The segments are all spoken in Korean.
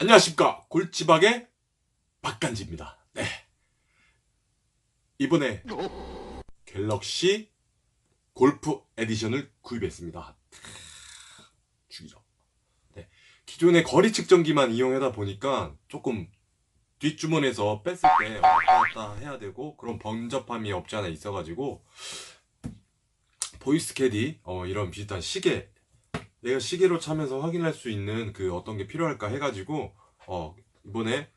안녕하십니까 골치박의 박간지입니다. 네. 이번에 갤럭시 골프 에디션을 구입했습니다. 죽이죠. 네. 기존의 거리 측정기만 이용하다 보니까 조금 뒷주머니에서 뺐을 때 왔다 갔다 해야 되고 그런 번잡함이 없지 않아 있어가지고 보이스 캐디 어, 이런 비슷한 시계 내가 시계로 차면서 확인할 수 있는 그 어떤 게 필요할까 해가지고 어 이번에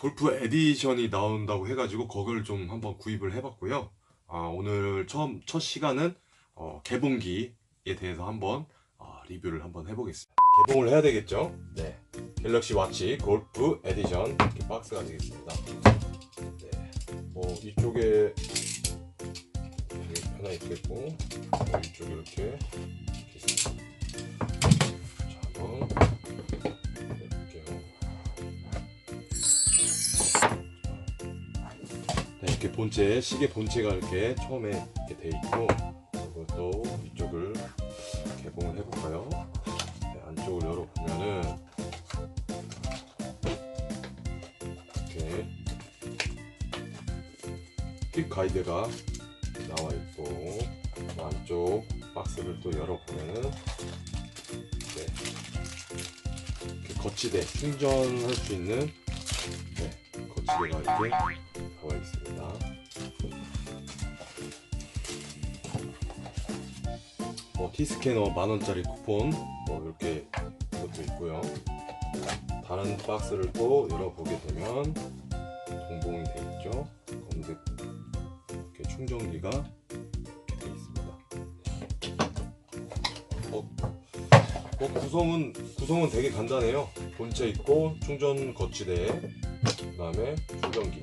골프 에디션이 나온다고 해가지고 그걸 좀 한번 구입을 해봤고요. 아 오늘 처음 첫 시간은 어, 개봉기에 대해서 한번 어, 리뷰를 한번 해보겠습니다. 개봉을 해야 되겠죠? 네. 갤럭시 와치 골프 에디션 이렇게 박스가 되겠습니다. 네. 뭐 이쪽에 하나 있겠고 뭐 이쪽에 이렇게 한번 해볼게요. 네, 이렇게 본체, 시계 본체가 이렇게 처음에 이렇게 돼 있고, 또 이쪽을 개봉을 해볼까요? 네, 안쪽을 열어보면은, 이렇게 퀵 가이드가 나와 있고, 그 안쪽 박스를 또 열어보면은, 거치대, 충전할 수 있는, 네, 거치대가 이렇게 나와 있습니다. 뭐 티스캐너 만 원짜리 쿠폰 뭐 이렇게 이것도 있고요. 다른 박스를 또 열어보게 되면 동봉이 돼 있죠. 검색 이렇게 충전기가 뭐 구성은 구성은 되게 간단해요. 본체 있고 충전 거치대, 그다음에 충전기,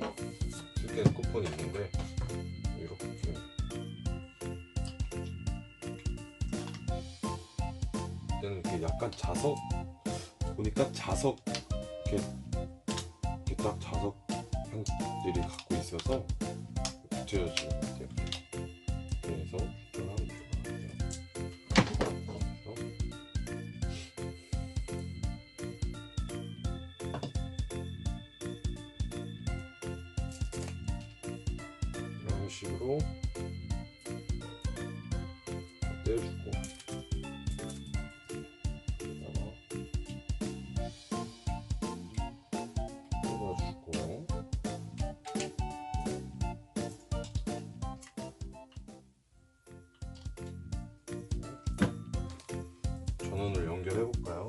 스캔 쿠폰이 있는데 이렇게 얘는 이렇게 약간 자석 보니까 자석 이렇게 이렇게 딱 자석 형들이 갖고 있어서 붙여지는 것 같아요. 그래서 식으로 떼주고 뜯어주고 전원을 연결해 볼까요?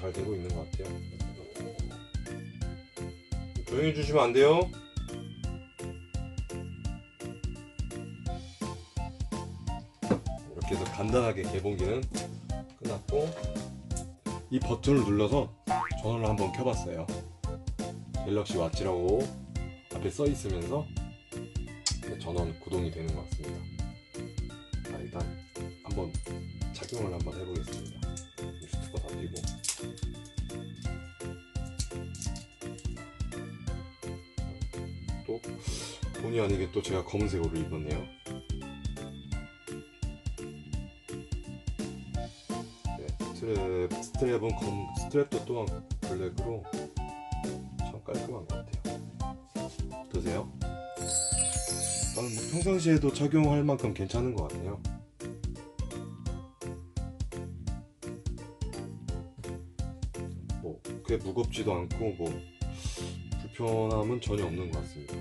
잘 되고 있는 것 같아요. 조용히 해주시면 안 돼요? 이렇게 해서 간단하게 개봉기는 끝났고 이 버튼을 눌러서 전원을 한번 켜봤어요. 갤럭시 와치라고 앞에 써 있으면서 전원 구동이 되는 것 같습니다. 자, 일단 한번 착용을 한번 해보겠습니다. 스티커 다 띄고 또 본의 아니게 또 제가 검은색으로 입었네요. 네, 스트랩 스트랩은 검 스트랩도 또한 블랙으로 참 깔끔한 것 같아요. 어떠세요? 나는 뭐 평상시에도 착용할 만큼 괜찮은 것 같아요. 뭐꽤 무겁지도 않고 뭐 불편함은 전혀 없는 것 같습니다.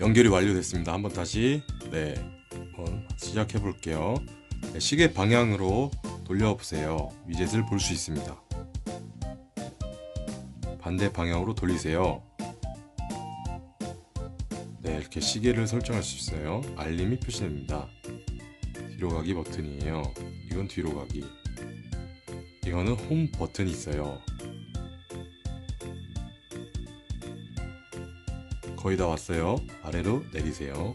연결이 완료됐습니다. 한번 다시 네 한번 시작해 볼게요. 네, 시계 방향으로 돌려보세요. 위젯을 볼 수 있습니다. 반대 방향으로 돌리세요. 네, 이렇게 시계를 설정할 수 있어요. 알림이 표시됩니다. 뒤로 가기 버튼이에요. 이건 뒤로 가기. 이거는 홈 버튼이 있어요. 거의 다 왔어요. 아래로 내리세요.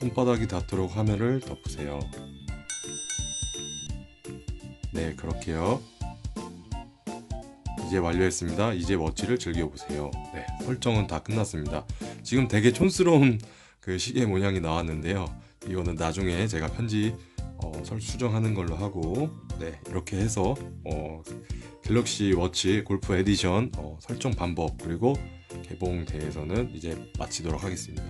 손바닥이 닿도록 화면을 덮으세요. 네, 그렇게요. 이제 완료했습니다. 이제 워치를 즐겨보세요. 네, 설정은 다 끝났습니다. 지금 되게 촌스러운 그 시계 모양이 나왔는데요. 이거는 나중에 제가 편지 어, 설 수정하는 걸로 하고 네 이렇게 해서 어, 갤럭시 워치 골프 에디션 어, 설정 방법 그리고 개봉 대해서는 이제 마치도록 하겠습니다.